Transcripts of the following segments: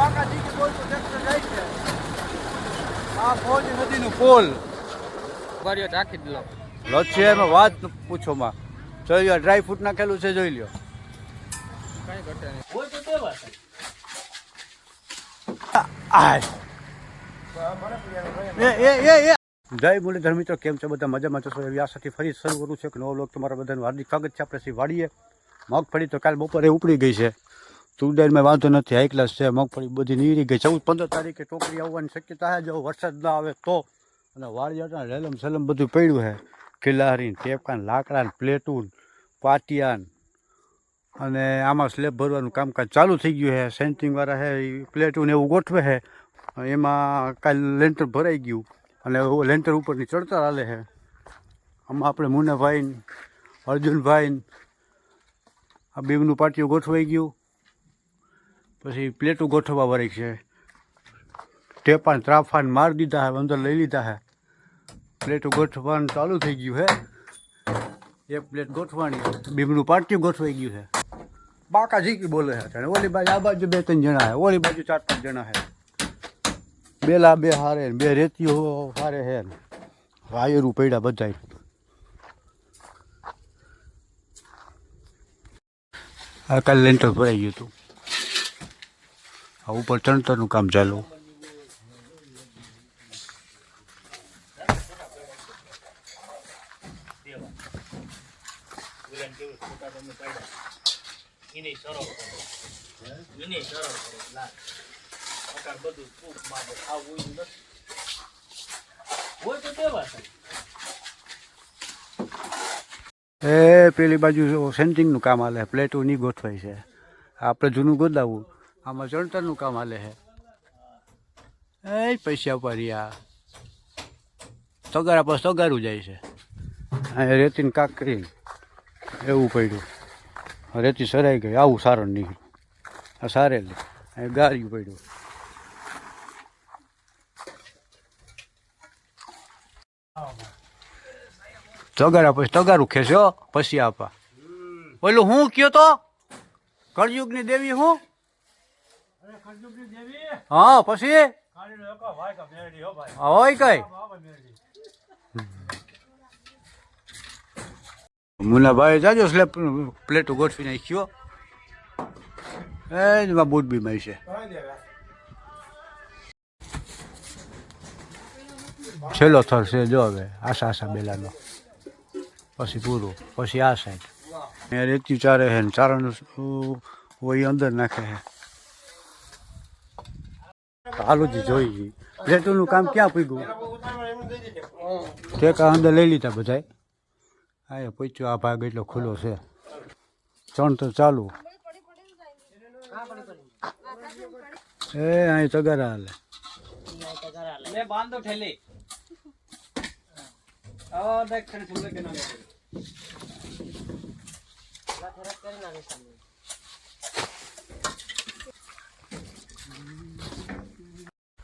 બાકાજી કે બોલ તો ટ્રેક્ટર જાય છે. આ ફોજ નદીનું પુલ. વારીઓ રાખી જ લો લચ્છી એમાં વાત પૂછો માં. જોઈ લો ડ્રાય ફ્રૂટ નાખેલું છે જોઈ લ્યો. કઈ ઘટે નહીં. એ એ એ એ. જય મુરલીધર મિત્રો કેમ છો બધા? મજામાં છો? એવી આશાથી ફરી શરૂ કરું છું કે નવો લોક તમારા બધાનું હાર્દિક સ્વાગત છે. આપણે સી વાડીએ. મગફળી તો કાલ બપોરે ઉપડી ગઈ છે. તુરદારમાં વાંધો નથી હાઈ ક્લાસ છે, મગફળી બધી નીરી ગઈ. ચૌદ, પંદર તારીખે ટોકરી આવવાની શક્યતા જો વરસાદ ના આવે તો. અને વાડિયાના રેલમ સેલમ બધું પડ્યું છે. ખિલારી ટેપકાન, લાકડાન, પ્લેટુન, પાટિયાન. અને આમાં સ્લેબ ભરવાનું કામકાજ ચાલુ થઈ ગયું છે. સેન્ટિંગવાળા છે પ્લેટુન પ્લેટું એવું ગોઠવે છે. એમાં કાલ લેન્ટર ભરાઈ ગયું. અને લેન્ટર ઉપરની ચડતર હાલે છે. આમાં આપણે મુનાભાઈ અર્જુનભાઈ આ બેવનું પાટિયું ગોઠવાઈ ગયું. પછી પ્લેટો ગોઠવવા વળી છે. ટેપાન ત્રાફાન મારી દીધા હે, અંદર લઈ લીધા હે. પ્લેટો ગોઠવવાનું ચાલુ થઈ ગયું હે. એક પ્લેટ ગોઠવાની બીમનું પાટિયું ગોઠવાઈ ગયું છે બાકા ઝીકી બોલે છે અને ઓલી બાજુ, આ બાજુ બે ત્રણ જણા હે, ઓલી બાજુ ચાર પાંચ જણા હે. બેલા બે હારે બે રેતીઓ હારે હે વાયરું પડ્યા બધા આ કાલે લેન્ટર ભરાઈ ગયું હતું. ઉપર ચણતરનું કામ ચાલુ. એ પેલી બાજુ સેન્ટિંગનું કામ હાલે પ્લેટો ની ગોઠવાય છે. આપણે જૂનું ગોદાવું. આમાં ચણતરનું કામ હાલે હે. એ પૈસા ઉપર રહ્યા તગારા પાસ તગારું જાય છે. અહીંયા રેતીને કાકરી એવું પડ્યું. રેતી સરાઈ ગઈ, આવું સારણ નીકળ્યું. આ સારેલી અહીંયા ગાર્યું પડ્યું. તગારા પછી તગારું ખેંચ્યો, પછી આપા. ઓલું હું કયો તો? કળયુગની દેવી હું? હા પછી? હોય કઈ. મુનાભાઈ જાજો સ્લેપ પ્લેટો ગોઠવી નાખ્યો. એ જ માં બૂટ બી મારી છે. છેલ્લો થર છે જો હવે આશા આશા બેલાનો. પછી પૂરું પછી આ સાઈડ. રેતી ચારે છે ને ચારણ હોય અંદર નાખે છે હાલો જી જોઈ જી પ્લેટોનું કામ ક્યાં પૂગ્યું? ટેકા અંદર લઈ લીધા બધાય. હા, એ પૂછ્યું, આ ભાગ એટલો ખુલ્લો છે. ચણ તો ચાલુ. એ અહીં તગારા હાલે. બાંધો ઠેલી.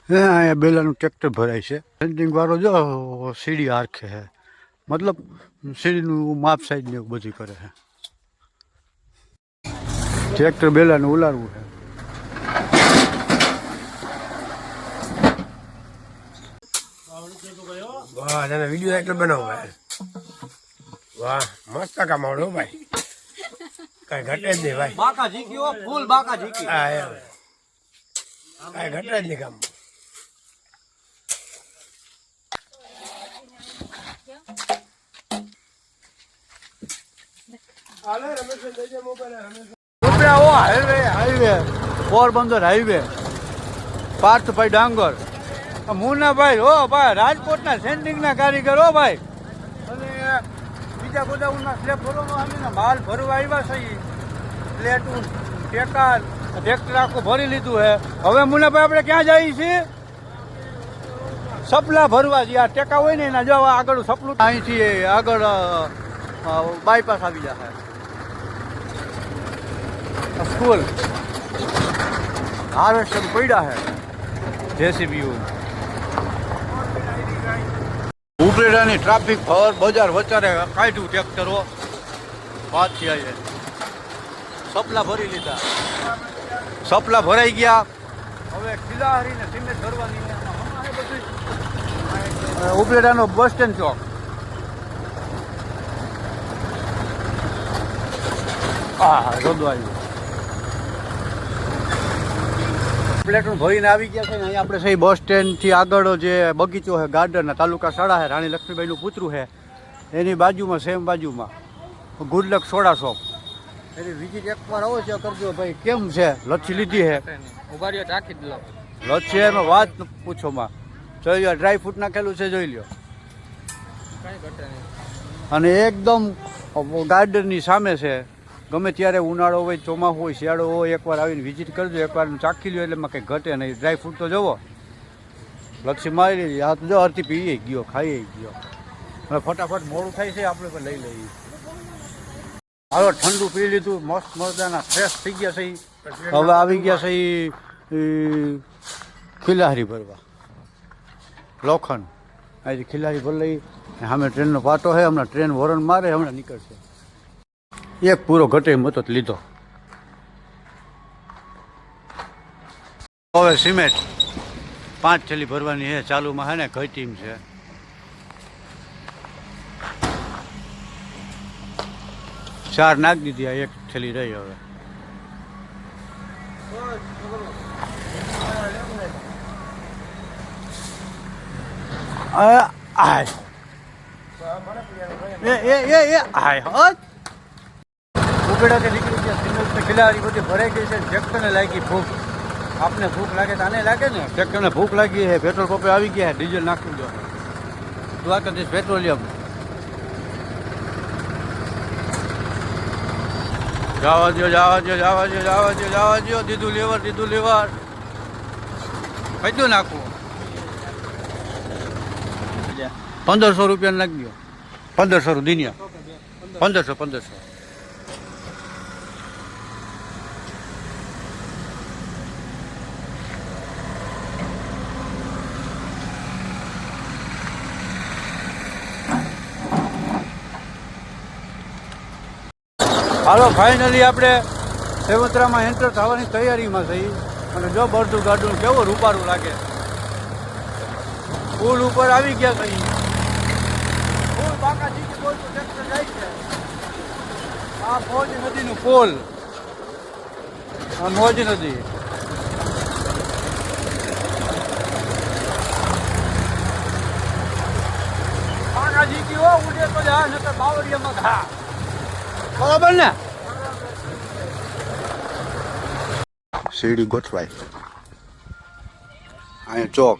હે અહીંયા બેલાનું ટ્રેક્ટર ભરાય છે. પેન્ટિંગ વાળો જો સીડી આરખે છે મતલબ સીડીનું માપ સાઈઝ ને એવું બધું કરે છે ટ્રેક્ટર બેલાનું ઉલારવું છે વાહ વીડિયો બનાવો ભાઈ. વાહ મસ્ત કામ આવડો ભાઈ. કઈ ઘટે જ નહીં ભાઈ. બાકા ઝીકી ફૂલ બાકા ઝીકી. હા કઈ ઘટે જ નહીં કામ. Highway highway Porbandar highway. Parthbhai Dangar. Munabhai હો ભાઈ, રાજકોટના સેન્ટિંગના કારીગર હો ભાઈ. અને બીજા ગોદાઉનના સ્લેબ ભરવામાં આવીને માલ ભરવા આવ્યા છે ઈ. પ્લેટુન ટેકાર ટ્રેક્ટર આખું ભરી લીધું હે. હવે મુનાભાઈ આપણે ક્યાં જઈએ છીએ? સપલા ભરવા જઈએ. આ ટેકા હોય ને એના જવા આગળ સપલું અહીંથી આગળ બાયપાસ આવી જશે સ્કૂલ. હાર્વેસ્ટર પડ્યા હે. જેસીબી ઉપરેડાની ટ્રાફિક ભર બજાર વચારે કાઢ્યું ટ્રેક્ટરો. પાછી આવી સપલા ભરી લીધા. સપલા ભરાઈ ગયા. હવે ખિલાહરીને સિમેન્ટ ભરવાની છે. ઉપલેટાનો બસ સ્ટેન્ડ ચોક હા રોદો પ્લેટૂન ભરીને આવી ગયા છે ને અહીંયા આપણે સહી બસ સ્ટેન્ડથી આગળ જે બગીચો છે ગાર્ડન તાલુકા શાળા છે રાણી લક્ષ્મીબાઈનું પૂતરું છે. એની બાજુમાં સેમ બાજુમાં. ગુડલક સોડા શોપ એની વિઝિટ એકવાર અવશ્ય કરજો ભાઈ કેમ છે? લચ્છી લીધી છે. ઊભા રહ્યો ચાખી જ લો લચ્છી એમાં વાત પૂછો પૂછોમાં જોઈ લો ડ્રાય ફ્રૂટ નાખેલું છે જોઈ લ્યો. અને એકદમ ગાર્ડનની સામે છે. ગમે ત્યારે ઉનાળો હોય ચોમાસું હોય, શિયાળો હોય, એકવાર આવીને વિઝિટ કરજો. એકવાર ચાખી લ્યો, એટલે કંઈ ઘટે નહીં. ડ્રાયફ્રૂટ તો જવો. લક્ષી મારી લીધી. આ તો જો અરથી પીએ ગયો ખાઈએ ગયો. હવે ફટાફટ મોડું થાય છે, આપણે પણ લઈ લઈએ. હાલો, ઠંડુ પી લીધું. મસ્ત મજાના ફ્રેશ થઈ ગયા છે. હવે આવી ગયા છે ખિલાહારી ભરવા. લોખંડ. આજે ભરી લઈ સામે ટ્રેનનો પાટો છે, હમણાં ટ્રેન વોરન મારે, હમણાં નીકળશે. એક પૂરો ઘટે મતો લીધો. હવે સિમેન્ટ. પાંચ થેલી ભરવાની છે, ચાલુમાં હે ને કઈ ટીમ છે. ચાર નાખ દીધી એક થેલી રહી હવે. આ આય એ એ એ આય હજ ઉગડા કે નીકળી ગયા સિમેન્ટ ને ખિલાડી બધી ભરાઈ ગઈ છે, ટ્રેક્ટરને લાગી ભૂખ. આપને ભૂખ લાગે તો આને લાગે ને? ટ્રેક્ટરને ભૂખ લાગી છે પેટ્રોલ પંપે આવી ગયા છે ડીઝલ નાખી દો દ્વારકાધીશ પેટ્રોલિયમ. જવા દો જવા દો જવા દો જવા દો જવા દો દીધું લેવર દીધું લેવર કેટલું નાખવું પંદરસો રૂપિયા નાખી દો પંદરસો દિનિયા. પંદરસો પંદરસો. હાલો ફાઇનલી આપણે સેવંતરામાં એન્ટર થવાની તૈયારીમાં થઈ અને જો બરધું ગાડું કેવું રૂપારું લાગે. પુલ ઉપર આવી ગયા કઈ. પુલ બાકાજી જાય છે. આ મોજ નદીનું પુલ આ મોજ નદી. બાકાજી કી હો ઉડે તો જા, નકર બાવળિયામાં ઘા. બરાબર ને? શેરડી ગોઠવાય. અહીંયા ચોક.